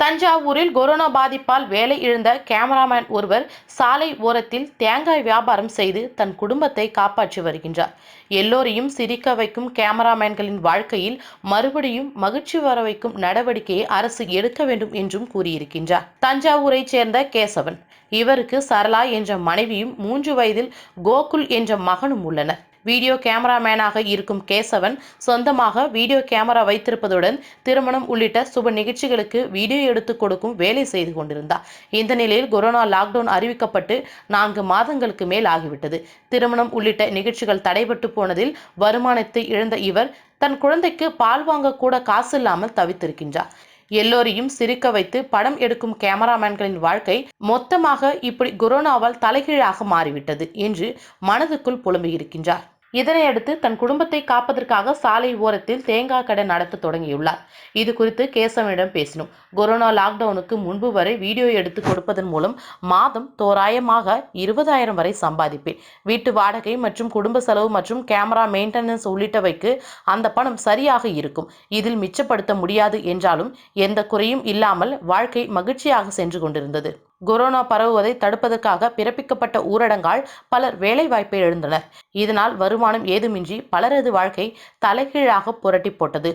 தஞ்சாவூரில் கொரோனா பாதிப்பால் வேலை இழந்த கேமராமேன் ஒருவர் சாலை ஓரத்தில் தேங்காய் வியாபாரம் செய்து தன் குடும்பத்தை காப்பாற்றி வருகின்றார். எல்லோரையும் சிரிக்க வைக்கும் கேமராமேன்களின் வாழ்க்கையில் மறுபடியும் மகிழ்ச்சி வர வைக்கும் நடவடிக்கையை அரசு எடுக்க வேண்டும் என்றும் கூறியிருக்கின்றார். தஞ்சாவூரைச் சேர்ந்த கேசவன் இவருக்கு சரளா என்ற மனைவியும் மூன்று வயதில் கோகுல் என்ற மகனும் உள்ளனர். வீடியோ கேமராமேனாக இருக்கும் கேசவன் சொந்தமாக வீடியோ கேமரா வைத்திருப்பதுடன் திருமணம் உள்ளிட்ட சுப நிகழ்ச்சிகளுக்கு வீடியோ எடுத்து கொடுக்கும் வேலை செய்து கொண்டிருந்தார். இந்த நிலையில் கொரோனா லாக்டவுன் அறிவிக்கப்பட்டு நான்கு மாதங்களுக்கு மேல் ஆகிவிட்டது. திருமணம் உள்ளிட்ட நிகழ்ச்சிகள் தடைபட்டு போனதில் வருமானத்தை இழந்த இவர் தன் குழந்தைக்கு பால் வாங்க கூட காசு இல்லாமல் தவித்திருக்கின்றார். எல்லோரையும் சிரிக்க வைத்து படம் எடுக்கும் கேமராமேன்களின் வாழ்க்கை மொத்தமாக இப்படி கொரோனாவால் தலைகீழாக மாறிவிட்டது என்று மனதுக்குள் புலம்பியிருக்கின்றார். இதனையடுத்து தன் குடும்பத்தை காப்பதற்காக சாலை ஓரத்தில் தேங்காய் கடை நடத்த தொடங்கியுள்ளார். இது குறித்து கேசவனிடம் பேசினோம். கொரோனா லாக்டவுனுக்கு முன்பு வரை வீடியோ எடுத்து கொடுப்பதன் மூலம் மாதம் தோராயமாக இருபதாயிரம் வரை சம்பாதிப்பேன். வீட்டு வாடகை மற்றும் குடும்ப செலவு மற்றும் கேமரா மெயின்டெனன்ஸ் உள்ளிட்டவைக்கு அந்த பணம் சரியாக இருக்கும். இதில் மிச்சப்படுத்த முடியாது என்றாலும் எந்த குறையும் இல்லாமல் வாழ்க்கை மகிழ்ச்சியாக சென்று கொண்டிருந்தது. கொரோனா பரவுவதை தடுப்பதற்காக பிறப்பிக்கப்பட்ட ஊரடங்கால் பலர் வேலை வாய்ப்பை இழந்தனர். இதனால் வருமானம் ஏதுமின்றி பலரது வாழ்க்கை தலைகீழாக புரட்டி போட்டது.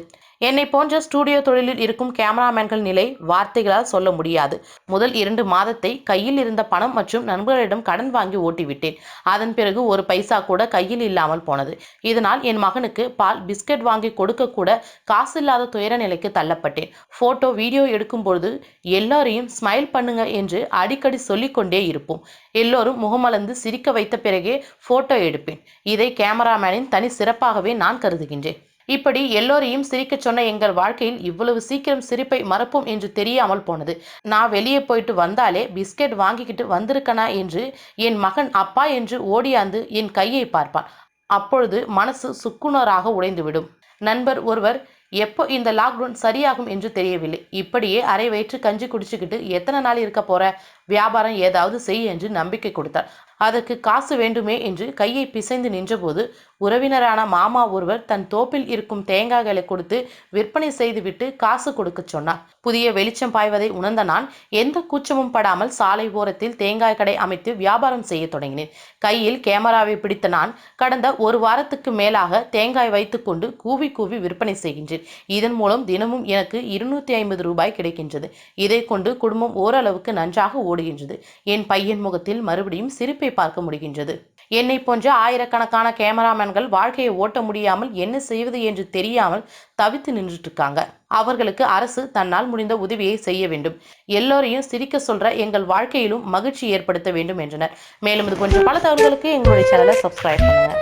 என்னை போன்ற ஸ்டூடியோ தொழிலில் இருக்கும் கேமராமேன்கள் நிலை வார்த்தைகளால் சொல்ல முடியாது. முதல் இரண்டு மாதத்தை கையில் இருந்த பணம் மற்றும் நண்பர்களிடம் கடன் வாங்கி ஓட்டிவிட்டேன். அதன் பிறகு ஒரு பைசா கூட கையில் இல்லாமல் போனது. இதனால் என் மகனுக்கு பால் பிஸ்கட் வாங்கி கொடுக்க கூட காசு இல்லாத துயர நிலைக்கு தள்ளப்பட்டேன். போட்டோ வீடியோ எடுக்கும்பொழுது எல்லாரையும் ஸ்மைல் பண்ணுங்க என்று அடிக்கடி சொல்லிக்கொண்டே இருப்போம். எல்லோரும் முகமலர்ந்து சிரிக்க வைத்த பிறகே போட்டோ எடுப்பேன். இதை கேமராமேனின் தனி சிறப்பாகவே நான் கருதுகின்றேன். இப்படி எல்லோரையும் சிரிக்கச் சொன்ன எங்கள் வாழ்க்கையில் இவ்வளவு சீக்கிரம் சிரிப்பை மறப்போம் என்று தெரியாமல் போனது. நான் வெளியே போயிட்டு வந்தாலே பிஸ்கெட் வாங்கிக்கிட்டு வந்திருக்கனா என்று என் மகன் அப்பா என்று ஓடியாந்து என் கையை பார்ப்பான். அப்பொழுது மனசு சுக்குனராக உடைந்துவிடும். நண்பர் ஒருவர் எப்போ இந்த லாக்டவுன் சரியாகும் என்று தெரியவில்லை. இப்படியே அரை வயிற்று கஞ்சி குடிச்சுக்கிட்டு எத்தனை நாள் இருக்க போற? வியாபாரம் ஏதாவது செய் என்று நம்பிக்கை கொடுத்தார். அதற்கு காசு வேண்டுமே என்று கையை பிசைந்து நின்றபோது உறவினரான மாமா ஒருவர் தன் தோப்பில் இருக்கும் தேங்காய்களை கொடுத்து விற்பனை செய்துவிட்டு காசு கொடுக்கச் சொன்னார். புதிய வெளிச்சம் பாய்வதை உணர்ந்த நான் எந்த கூச்சமும் படாமல் சாலை ஓரத்தில் தேங்காய் கடை அமைத்து வியாபாரம் செய்ய தொடங்கினேன். கையில் கேமராவை பிடித்த நான் கடந்த ஒரு வாரத்துக்கு மேலாக தேங்காய் வைத்துக்கொண்டு கூவி கூவி விற்பனை செய்கின்றேன். இதன் மூலம் தினமும் எனக்கு இருநூத்தி ஐம்பது ரூபாய் கிடைக்கின்றது. இதை கொண்டு குடும்பம் ஓரளவுக்கு நன்றாக முடிகின்றது. என் பையன் முகத்தில் மறுபடியும் சிரிப்பை பார்க்க முடிகின்றது. என்னை போன்ற ஆயிரக்கணக்கான கேமராமேன்கள் வாழ்க்கையை ஓட்ட முடியாமல் என்ன செய்வது என்று தெரியாமல் தவித்து நின்றுட்டு இருக்காங்க அவர்களுக்கு அரசு தன்னால் முடிந்த உதவியை செய்ய வேண்டும். எல்லோரையும் சிரிக்க சொல்ற எங்கள் வாழ்க்கையிலும் மகிழ்ச்சி ஏற்படுத்த வேண்டும் என்றனர். மேலும் இது போன்ற பல தகவல்களுக்கு எங்களுடைய சேனலை சப்ஸ்கிரைப் பண்ணுங்க.